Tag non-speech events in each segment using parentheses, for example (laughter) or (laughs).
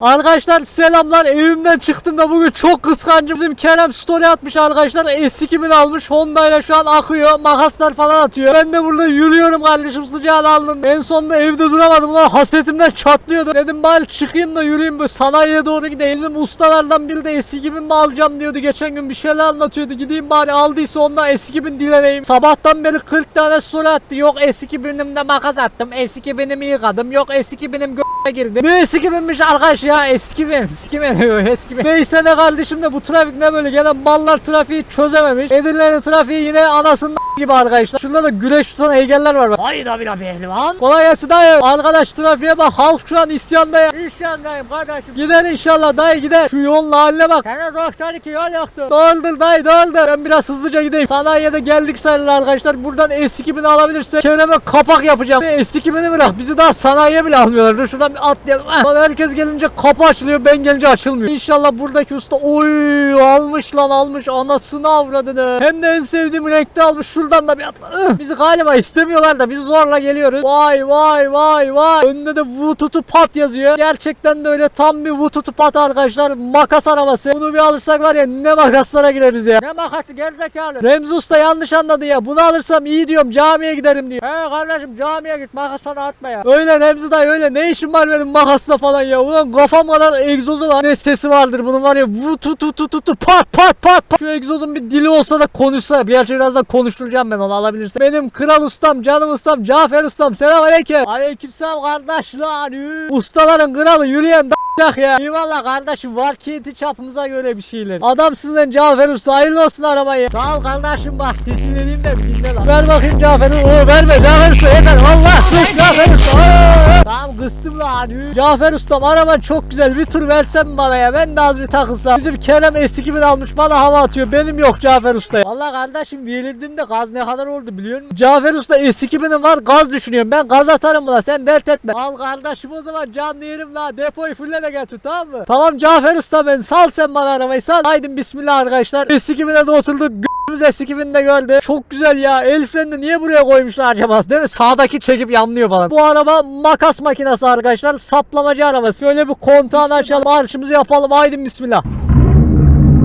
Arkadaşlar selamlar evimden çıktım da bugün çok kıskancım. Bizim Kerem story atmış arkadaşlar S2000 almış? Honda ile şu an akıyor makaslar falan atıyor. Ben de burada yürüyorum kardeşim sıcağını aldım. En sonunda evde duramadım ulan hasetimden çatlıyordu. Dedim bari çıkayım da yürüyeyim böyle sanayiye doğru gideyim. Bizim ustalardan biri de S2000 mi alacağım diyordu. Geçen gün bir şeyler anlatıyordu Gideyim bari aldıysa ondan S2000 dileneyim. Sabahtan beri 40 tane soru attı. Yok S2000'imde makas attım S2000'imi yıkadım. Yok S2000'im gö**e girdi. Ne S2000'miş arkadaş ya eski ben eski ben (laughs) eski ben. Neyse ne kardeşim de bu trafik ne böyle gelen mallar trafiği çözememiş. Edirne'nin trafiği yine anasının (laughs) gibi arkadaşlar. Şurada da güreş tutan heykeller var bak. Hayır abi abi pehlivan. Kolay gelsin dayı. Arkadaş trafiğe bak halk şu an isyanda ya. İsyandayım kardeşim. Gider inşallah dayı gider. Şu yolun haline bak. Sana 92 yol yoktu. Doldur dayı doldur. Ben biraz hızlıca gideyim. Sanayiye de geldik sayılır arkadaşlar. Buradan S2000 alabilirse çevreme kapak yapacağım. S2000'i bırak. Bizi daha sanayiye bile almıyorlar. Dur şuradan bir atlayalım. Lan herkes gelince kapı açılıyor. Ben gelince açılmıyor. İnşallah buradaki usta oy almış lan almış. Anasını avradını. Hem de en sevdiğim renkte almış. Şuradan da bir atla. Ih, Bizi galiba istemiyorlar da biz zorla geliyoruz. Vay vay vay vay. Önünde de vututu pat yazıyor. Gerçekten de öyle tam bir vututu pat arkadaşlar. Makas arabası. Bunu bir alırsak var ya ne makaslara gireriz ya. Ne makası gerizekalı. Remzi Usta yanlış anladı ya. Bunu alırsam iyi diyorum camiye giderim diyor. He kardeşim camiye git makas falan atma ya. Öyle Remzi dayı öyle ne işin var benim makasla falan ya. Ulan kafam kadar egzozu lan. Ne sesi vardır bunun var ya. Vututu tu tu tu pat pat pat pat. Şu egzozun bir dili olsa da konuşsa. Gerçi birazdan konuşturacağım ben onu alabilirse. Benim kral ustam, canım ustam, Cafer ustam. Selam aleyküm. Aleyküm selam kardeşler. Ustaların kralı yürüyen Yak ya. Eyvallah kardeşim var kenti çapımıza göre bir şeyler. Adam sizden Cafer Usta hayırlı olsun arabayı. Sağ ol kardeşim bak sesi vereyim de dinle lan. Ver bakayım Cafer'i. Oo verme Cafer Usta yeter. Allah sus Cafer Usta. Oo. Tamam kıstım lan. Cafer Ustam araban çok güzel bir tur versen bana ya. Ben de az bir takılsam. Bizim Kerem S2000 almış bana hava atıyor. Benim yok Cafer Usta. Allah kardeşim verirdim de gaz ne kadar oldu biliyor musun? Cafer Usta S2000'im var gaz düşünüyorum. Ben gaz atarım buna sen dert etme. Al kardeşim o zaman canlı yerim la. Depoyu fulle de getir tamam mı? Tamam Cafer Usta ben sal sen bana arabayı sal. Haydi bismillah arkadaşlar. S2000'e de oturduk. G***miz S2000'de gördü. Çok güzel ya. El frenini niye buraya koymuşlar acaba? Değil mi? Sağdaki çekip yanlıyor falan. Bu araba makas makinesi arkadaşlar. Saplamacı arabası. Böyle bir kontağını açalım. Marşımızı yapalım. Haydi bismillah.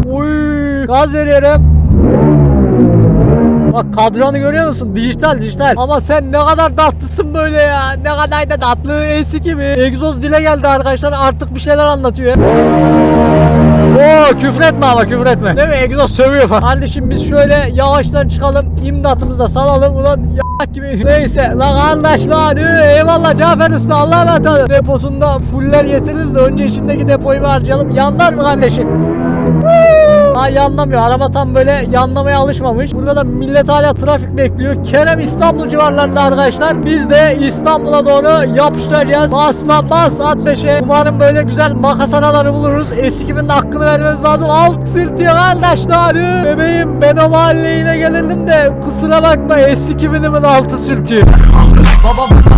Uy, gaz veriyorum. Bak kadranı görüyor musun? Dijital dijital. Ama sen ne kadar tatlısın böyle ya. Ne kadar da tatlı. Eski mi? Egzoz dile geldi arkadaşlar. Artık bir şeyler anlatıyor. Oo küfretme ama küfretme. Değil mi? Egzoz sövüyor falan. Şimdi biz şöyle yavaştan çıkalım. İmdatımızı da salalım. Ulan ya gibi. Neyse. Lan kardeş lan. Ee, Eyvallah Cafer Usta. Allah'a emanet olun. Deposunda fuller getiririz de önce içindeki depoyu bir harcayalım. Yanlar mı kardeşim? Ha yanlamıyor. Araba tam böyle yanlamaya alışmamış. Burada da millet hala trafik bekliyor. Kerem İstanbul civarlarında arkadaşlar. Biz de İstanbul'a doğru yapıştıracağız. Bas lan bas at 5'e. Umarım böyle güzel makas araları buluruz. S2000'de hakkını vermemiz lazım. Alt sürtüyor kardeşler. Bebeğim ben o mahalleye gelirdim de kusura bakma S2000'imin altı sürtüyor. Baba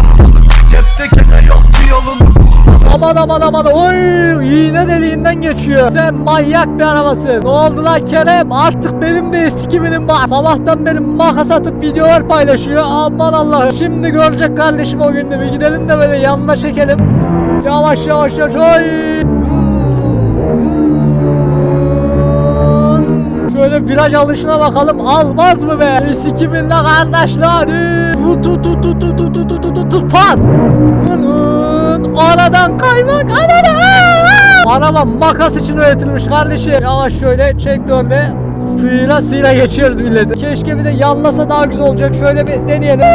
Aman aman aman oy iğne deliğinden geçiyor. Sen manyak bir arabasın. Ne oldu lan Kerem? Artık benim de eski binim var. Sabahtan beri makas atıp videolar paylaşıyor. Aman Allah'ım. Şimdi görecek kardeşim o günde bir gidelim de böyle yanına çekelim. Yavaş yavaş yavaş. Oy. Şöyle viraj alışına bakalım. Almaz mı be? S2000'le kardeşler. Tu tu tu tu tu tu tu tu tu tu pat. Aradan kaymak. Anana. Araba makas için üretilmiş kardeşim. Yavaş şöyle çek dönde. Sıyra sıyra geçiyoruz milleti. Keşke bir de yanlasa daha güzel olacak. Şöyle bir deneyelim.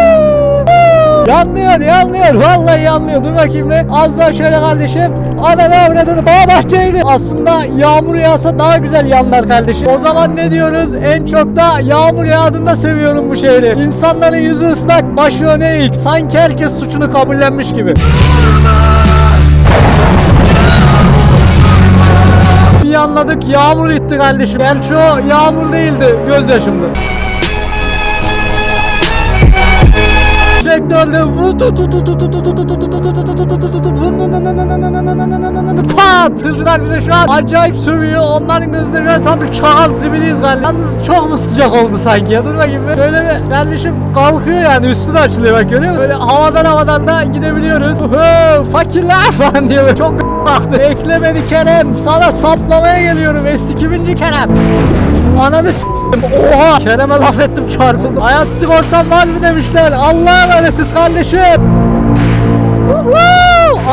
Yanlıyor yanlıyor vallahi yanlıyor dur bakayım be az daha şöyle kardeşim ana ne avradını bağ bahçeydi aslında yağmur yağsa daha güzel yanlar kardeşim o zaman ne diyoruz en çok da yağmur yağdığında seviyorum bu şehri İnsanların yüzü ıslak başı öne eğik sanki herkes suçunu kabullenmiş gibi bir anladık yağmur itti kardeşim Gerçi o yağmur değildi gözyaşımdı Sektörde Pat! Tırcılar bize şu an acayip sövüyor. Onların gözleri şöyle tam bir çakal zibiliyiz galiba. Yalnız çok mu sıcak oldu sanki ya? Dur bakayım bir. Şöyle bir kardeşim kalkıyor yani üstüne açılıyor bak görüyor musun? Böyle havadan havadan da gidebiliyoruz. Fakirler falan diyor. Çok baktı. Bekle beni Kerem. Sana saplamaya geliyorum. Eskiminci Kerem. Ananı s**tim. Oha. Kerem'e laf ettim çarpıldım. Hayat sigortan var mı demişler. Allah'a emanetiz kardeşim.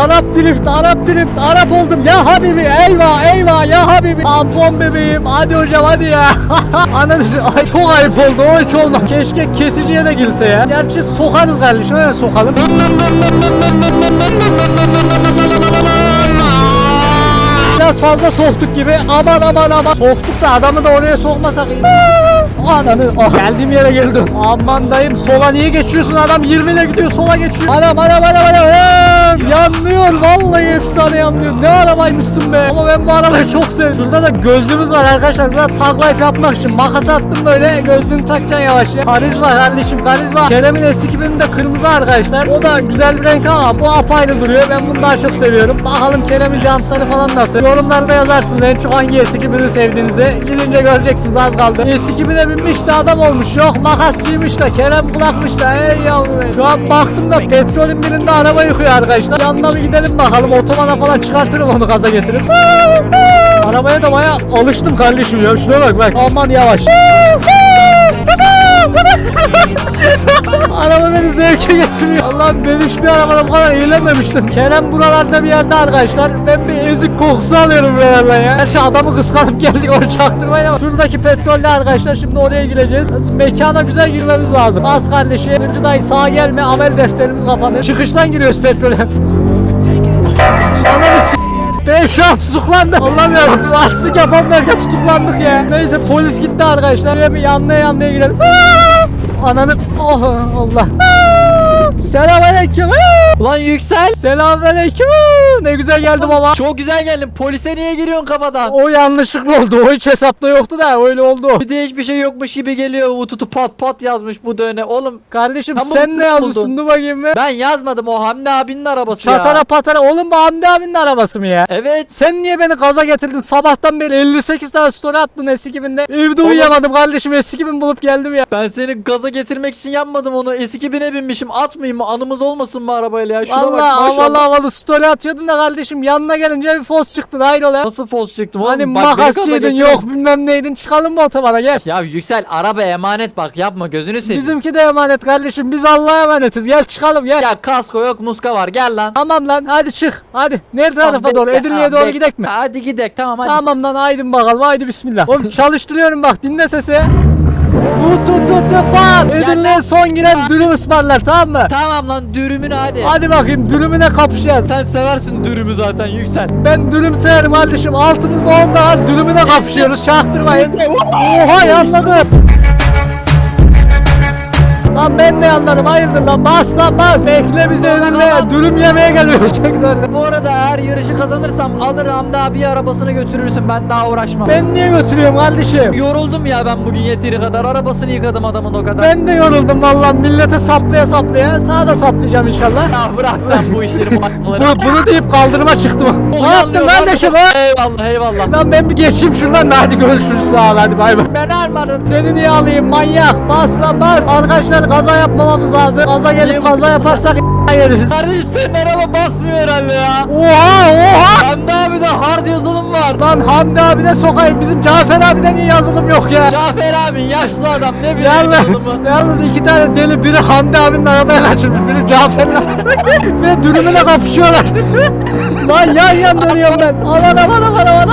Arap drift, Arap drift, Arap oldum ya Habibi, eyvah eyvah ya Habibi. Tampon bebeğim, hadi hocam hadi ya. (laughs) Ananı s- ay çok ayıp oldu, o hiç olmaz. Keşke kesiciye de girse ya. Gerçi sokarız kardeşim, evet sokalım. Biraz fazla soktuk gibi. Aman aman aman. Soktuk da adamı da oraya sokmasak iyi. (laughs) Ananı ah, geldiğim yere geldim. Aman dayım sola niye geçiyorsun adam 20 ile gidiyor sola geçiyor. Anam anam anam anam. Anam. Yanlıyor vallahi efsane yanlıyor. Ne arabaymışsın be. Ama ben bu arabayı çok sevdim. Şurada da gözlüğümüz var arkadaşlar. Burada tag life yapmak için makas attım böyle gözlüğünü takacaksın yavaş ya. Karizma kardeşim karizma. Kerem'in S2000'in de kırmızı arkadaşlar. O da güzel bir renk ama bu apayrı duruyor. Ben bunu daha çok seviyorum. Bakalım Kerem'in jantları falan nasıl. Yorumlarda yazarsınız en çok hangi S2000'i sevdiğinizi. Gidince göreceksiniz az kaldı. S2000'e binmiş de adam olmuş. Yok makasçıymış da Kerem kulakmış da. Ey yavrum. Şu an baktım da petrolün birinde araba yıkıyor arkadaşlar. Yanına bir gidelim bakalım. Otobana falan çıkartırım onu gaza getirip. Arabaya da baya alıştım kardeşim ya. Şuna bak bak. Aman yavaş. Beni zevke getiriyor. Allah'ım ben hiçbir arabada bu kadar eğlenmemiştim. Kerem buralarda bir yerde arkadaşlar. Ben bir ezik kokusu alıyorum buralardan ya. Gerçi adamı kıskanıp geldik onu çaktırmayın ama. Şuradaki petrolle arkadaşlar şimdi oraya gireceğiz. Mekana güzel girmemiz lazım. Az kardeşim. Üçüncü dayı sağa gelme amel defterimiz kapanır. Çıkıştan giriyoruz petrole. Ananı s- ben şu an tutuklandım. Allah'ım yarabbim artistik yapan tutuklandık ya. Neyse polis gitti arkadaşlar. Şöyle bir yanlaya yanlaya girelim. Ananı oh Allah. Selamünaleyküm. Ulan Yüksel. Selamünaleyküm. Ne güzel geldim ama. Çok güzel geldin. Polise niye giriyorsun kafadan? O yanlışlıkla oldu. O hiç hesapta yoktu da öyle oldu. Bir de hiçbir şey yokmuş gibi geliyor. Ututu pat pat yazmış bu döne. Oğlum Kardeşim Tamam, sen ne yazmışsın? Dur bakayım bir. ben yazmadım. O Hamdi abinin arabası Çatara ya. patara. Oğlum bu Hamdi abinin arabası mı ya? Evet. Sen niye beni gaza getirdin? Sabahtan beri 58 tane story attın S2000'de. Evde uyuyamadım kardeşim. S2000 bulup geldim ya. Ben seni gaza getirmek için yapmadım onu. S2000'e binmişim. Atmayayım mı? Anımız olmasın mı arabayla ya? Şuna bak Valla havalı maşallah. havalı story atıyordun da kardeşim yanına gelince bir fos çıktı hayrola. Nasıl fos çıktım oğlum? Hani Bak beni makasçıydın getiriyorsun. yok bilmem neydin çıkalım mı otobana gel. Ya Yüksel araba emanet bak yapma gözünü seveyim. Bizimki de emanet kardeşim biz Allah'a emanetiz gel çıkalım gel. Ya kasko yok muska var gel lan. Tamam lan hadi çık hadi. Nerede tarafa doğru bekle, Edirne'ye doğru gidek mi? Hadi gidek tamam hadi. Tamam lan haydi bakalım haydi bismillah. Oğlum çalıştırıyorum bak dinle sesi. Tut tut tut tut pat. Edirne'ye son giren dürüm ısmarlar tamam mı? Tamam lan dürümünü hadi. Hadi bakayım dürümüne kapışacağız. Sen seversin dürümü zaten Yüksel. Ben dürüm severim kardeşim. Altımızda 10 daha dürümüne kapışıyoruz. Çaktırmayın. Oha yanladım. Lan ben de anladım. Hayırdır lan bas lan bas. Bekle bizi elimle. Dürüm yemeye geliyoruz. (laughs) Bu arada eğer yarışı kazanırsam alır Hamdi abi arabasını götürürsün ben daha uğraşmam. Ben niye götürüyorum kardeşim? Yoruldum ya ben bugün yeteri kadar arabasını yıkadım adamın o kadar. Ben de yoruldum vallahi millete saplaya saplaya. Sana da saplayacağım inşallah. Ya bırak sen bu işleri Bu, (laughs) bunu deyip kaldırıma çıktım. ne yaptın kardeşim ha? Eyvallah eyvallah. Lan ben bir geçeyim şuradan da hadi görüşürüz sağ ol hadi bay bay. Ben armadım. Seni niye alayım manyak? Bas lan bas. Arkadaşlar kaza yapmamamız lazım. Kaza gelip kaza yaparsak yeriz. Kardeşim senin araba basmıyor herhalde ya. Oha oha. Hamdi abi de hard yazılım var. Lan Hamdi abi de sokayım. Bizim Cafer abiden niye yazılım yok ya? Cafer abi yaşlı adam ne biliyor Yalnız, yazılımı. (laughs) yalnız iki tane deli biri Hamdi abinin arabaya kaçırmış biri Cafer'le (laughs) ve dürümüne kapışıyorlar. (laughs) Lan yan yan dönüyorum ben. Aman aman aman aman.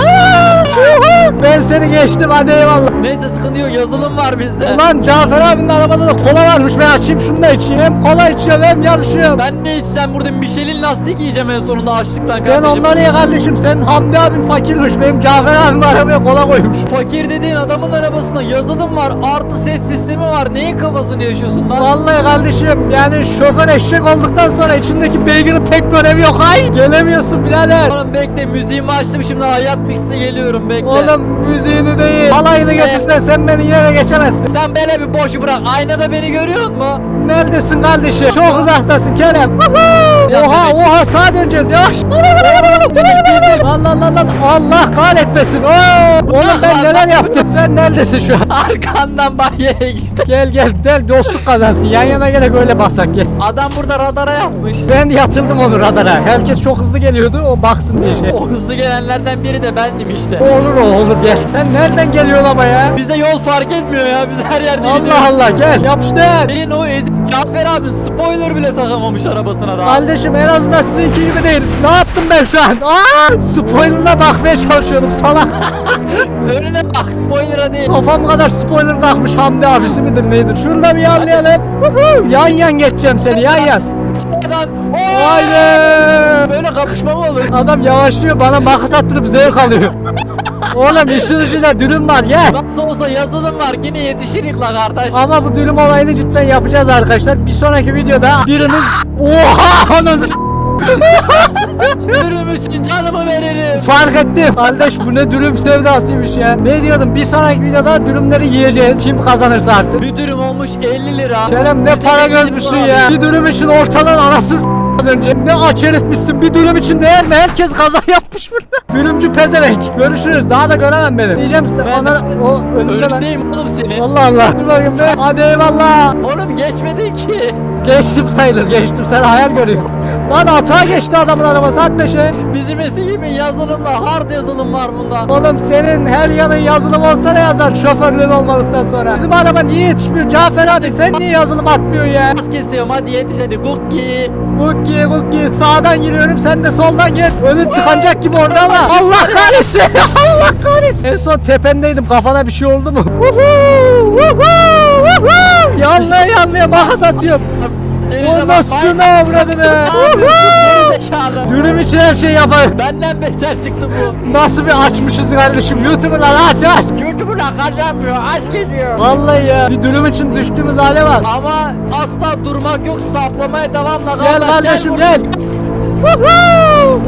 Ben seni geçtim hadi eyvallah. Neyse sıkıntı yok yazılım var bizde. Ulan Cafer abinin arabada da kola varmış ben açayım şunu da içeyim. Hem kola içiyorum hem yarışıyorum. Ben ne içsem burada Michelin lastik yiyeceğim en sonunda açlıktan Sen kardeşim. onları ye kardeşim. Sen Hamdi abin fakirmiş. Benim Cafer abim arabaya kola koymuş. Fakir dediğin adamın arabasında yazılım var, artı ses sistemi var. Neyin kafasını yaşıyorsun lan? Vallahi kardeşim yani şoför eşek olduktan sonra içindeki beygirin pek bir önemi yok. Ay gelemiyorsun birader. Oğlum bekle müziğimi açtım şimdi hayat mix'e geliyorum bekle. Oğlum müziğini değil. Halayını götürsen sen beni yine de geçemezsin. Sen böyle bir boş bırak. Aynada beni görüyor musun? Neredesin kardeşim? Çok uzaktasın Kerem. oha oha sağa döneceğiz yavaş. Allah Allah Allah Allah kahretmesin. Oo, Oğlum ben neler yaptım? Sen neredesin şu an? Arkandan banyaya gitti. Gel gel gel dostluk kazansın. Yan yana gele öyle basak gel. Adam burada radara yatmış. Ben yatırdım onu radara. Herkes çok hızlı geliyordu o baksın diye şey. O hızlı gelenlerden biri de bendim işte. Olur o olur gel. Sen nereden geliyorsun ama ya? Bize yol fark etmiyor ya. Biz her yerde Allah gidiyoruz. Allah gel yapıştır. Senin o ezik Cafer abi spoiler bile takamamış arabasına daha. Kardeşim en azından sizinki gibi değil. Ne yaptım ben şu an? Aa! Spoiler'ına bakmaya çalışıyorum salak. (laughs) Önüne bak spoiler'a değil. Kafam kadar spoiler takmış Hamdi abisi midir neydir? Şurada bir yanlayalım. Yan yan geçeceğim seni yan yan. Haydi. Kapışma mı olur? Adam yavaşlıyor bana makas attırıp zevk alıyor. Oğlum işin ucunda dürüm var gel. Nasıl olsa yazılım var yine yetişirik la kardeş. Ama bu dürüm olayını cidden yapacağız arkadaşlar. Bir sonraki videoda birimiz... Oha ananı Dürüm için canımı veririm. Fark ettim. Kardeş bu ne dürüm sevdasıymış ya. Ne diyordum bir sonraki videoda dürümleri yiyeceğiz. Kim kazanırsa artık. Bir dürüm olmuş 50 lira. Kerem ne Bize para gözmüşsün ya. Bir dürüm için ortadan anasız az önce. Ne aç herifmişsin bir dürüm için değer mi? Herkes kaza (laughs) yapmış burada. Dürümcü pezevenk. Görüşürüz. Daha da göremem beni. Diyeceğim size. Ben- Ona, o önünde lan. Oğlum senin. Allah Allah. Dur bakayım be. Hadi eyvallah. Oğlum geçmedin ki. Geçtim sayılır geçtim. Sen hayal görüyorsun. Lan hata geçti adamın arabası at beşe. Bizim eski yazılımla hard yazılım var bundan. Oğlum senin her yanın yazılım olsa ne yazar şoförlüğün olmadıktan sonra. Bizim araba niye yetişmiyor Cafer abi sen niye yazılım atmıyorsun ya? Az kesiyorum hadi yetiş hadi cookie. Buki buki sağdan giriyorum sen de soldan git. Önün tıkanacak gibi orada ama. Allah kahretsin (laughs) Allah kahretsin. En son tependeydim kafana bir şey oldu mu? Yanlaya yanlaya makas atıyorum. O nasıl avradını? Gerizekalı. Dürüm için her şey yapar. Benden beter çıktı bu. Nasıl bir açmışız kardeşim YouTuber'lar aç aç. YouTuber'lar kazanmıyor, aç geziyor. Vallahi ya bir dürüm için düştüğümüz hale var. Ama asla durmak yok, saflamaya devamla Gel kardeş, kardeşim gel.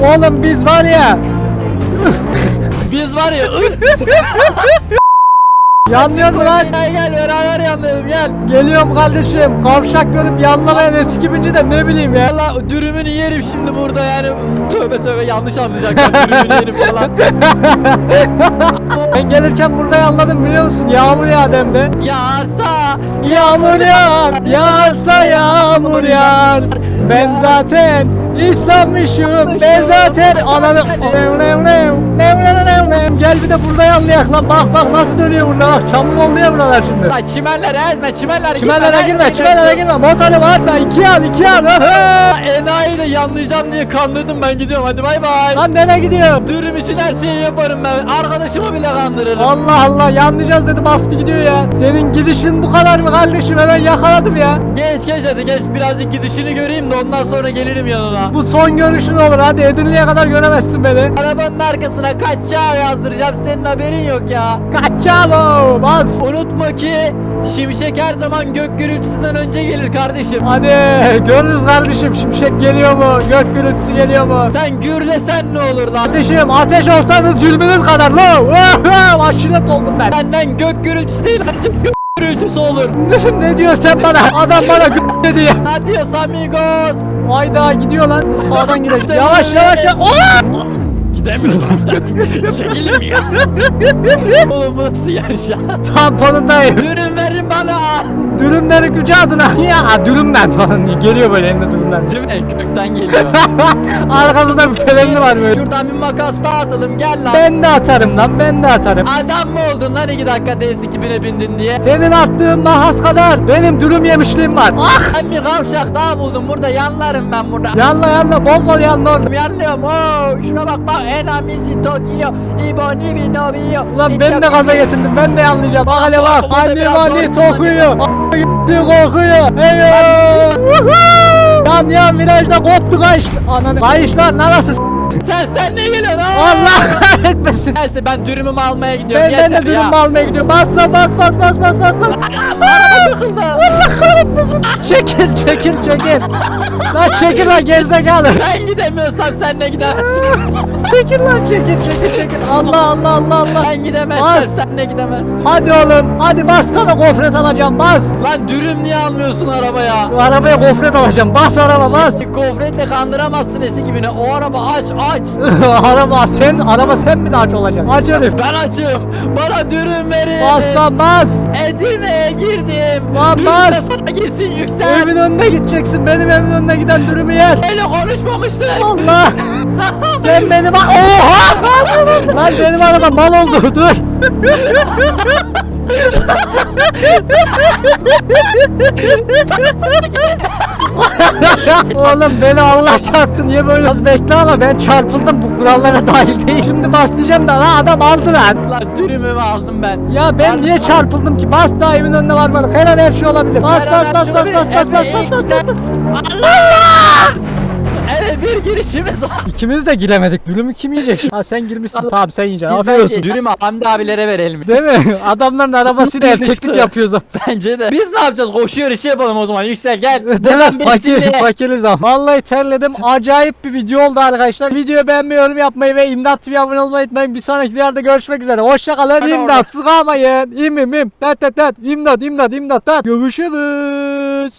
Oğlum biz var ya Biz var ya. (laughs) yanlıyor mu lan? Gel gel beraber yanlayalım gel. Geliyorum kardeşim. Kavşak görüp yanlamayan eski binci de ne bileyim ya. Valla dürümünü yerim şimdi burada yani. Tövbe tövbe yanlış anlayacaklar dürümünü yerim falan. Ben gelirken burada yanladım biliyor musun? Yağmur yağdı hem de. Yağarsa Yağmur yağar, yağarsa yağmur yağar. Ben zaten İslammışım. Ben zaten ananı... Gel bir de burada yanlayak lan. Bak bak nasıl dönüyor burada bak. Çamur oldu ya buralar şimdi. Lan çimenlere ezme çimenlere Çimenlere girme, çimenlere girme. Motoru var da iki al, iki al. Enayi de yanlayacağım diye kandırdım ben gidiyorum hadi bay bay. Lan nereye gidiyor? Dürüm için her şeyi yaparım ben. Arkadaşımı bile kandırırım. Allah Allah yanlayacağız dedi bastı gidiyor ya. Senin gidişin bu kadar mı kardeşim? Hemen yakaladım ya. Geç geç hadi geç birazcık gidişini göreyim de ondan sonra gelirim yanına. Bu son görüşün olur. Hadi Edirne'ye kadar göremezsin beni. Arabanın arkasına kaç çağ yazdıracağım senin haberin yok ya. Kaçalo bas. Unutma ki şimşek her zaman gök gürültüsünden önce gelir kardeşim. Hadi görürüz kardeşim şimşek geliyor mu? Gök gürültüsü geliyor mu? Sen gürlesen ne olur lan? Kardeşim ateş olsanız cülmünüz kadar lo. (laughs) Aşiret oldum ben. Benden gök gürültüsü değil gök gürültüsü olur. (laughs) ne diyorsun sen bana? Adam bana gü- dedi ya. Adios amigos. Ayda gidiyor lan. Sağdan girecek. Yavaş yavaş yavaş. Çekilir mi ya? Oğlum bu nasıl yarış ya? Tamponundayım. Dürüm. Dürümleri gücü adına. (laughs) Ya dürüm ben falan diye. Geliyor böyle elinde dürümler. Değil mi? Gökten geliyor. (laughs) Arkasında bir pelenli var böyle. Şuradan bir makas daha atalım gel lan. Ben de atarım lan ben de atarım. Adam mı oldun lan iki dakika DS2000'e bindin diye? Senin attığın mahas kadar benim dürüm yemişliğim var. Ah! Ben bir kavşak daha buldum burada yanlarım ben burada. Yanla yanla bol bol yanla oğlum. Yanlıyorum oo şuna bak bak enamisi Tokyo İbo Nivi Novio Ulan ben de gaza getirdim ben de yanlayacağım. Bak hele bak. Anne mani tokuyor. Kokuyor. Eyvah. Yan yan virajda koptu kayış. Ananı. Kayışlar neresi? Tersten ne geliyorsun ha? Allah kahretmesin. Neyse ben dürümümü almaya gidiyorum Ben, ben de ya. dürüm almaya gidiyorum. Bas lan bas bas bas bas bas bas. Araba takıldı. Allah kahretmesin. Çekil çekil çekil. Lan çekil lan gerizekalı. Ben gidemiyorsam sen de gidemezsin. Çekil lan çekil çekil çekil. Allah Allah Allah Allah. ben gidemezsem Bas. sen de gidemezsin. Hadi oğlum hadi bassana gofret alacağım bas. Lan dürüm niye almıyorsun arabaya? Arabaya gofret alacağım bas araba bas. Gofretle kandıramazsın eski gibi. O araba aç aç. (laughs) araba sen araba sen mi aç olacaksın? Aç herif. Ben açım. Bana dürüm verin. Bas lan bas. Edirne'ye girdim. Lan bas. gitsin yüksel. Evimin önüne gideceksin. Benim evimin önüne giden dürümü yer. Öyle konuşmamıştık. Allah. (laughs) Sen benim Oha! Lan benim araba mal oldu. Dur. Oğlum beni Allah çarptı niye böyle az bekle ama ben çarpıldım bu kurallara dahil değil. Şimdi bastıracağım da lan adam aldı lan. Lan dürümümü aldım ben. Ya ben niye çarpıldım ki? Bas da evimin önüne varmadık. Her an her şey olabilir. Bas Her bas an bas her bas şey bas bas bas olabilir. bas bas bas. Evet bir girişimiz var. İkimiz de giremedik. Dürümü kim yiyecek? şimdi? Ha sen girmişsin. Tamam sen yiyeceksin. Afiyet olsun. dürümü Hamdi abilere verelim. Değil mi? Adamların arabasıyla erkeklik yapıyoruz. Bence de. Biz ne yapacağız? Koşuyor işi yapalım o zaman. Yüksel gel. Değil mi? Fakir, fakiriz ama. Vallahi terledim. Acayip bir video oldu arkadaşlar. Videoyu beğenmeyi, yorum yapmayı ve İmdat TV'ye abone olmayı unutmayın. Bir sonraki videoda görüşmek üzere. Hoşçakalın. İmdat sıkamayın. İm im im. Tat tat tat. İmdat imdat imdat tat. Görüşürüz.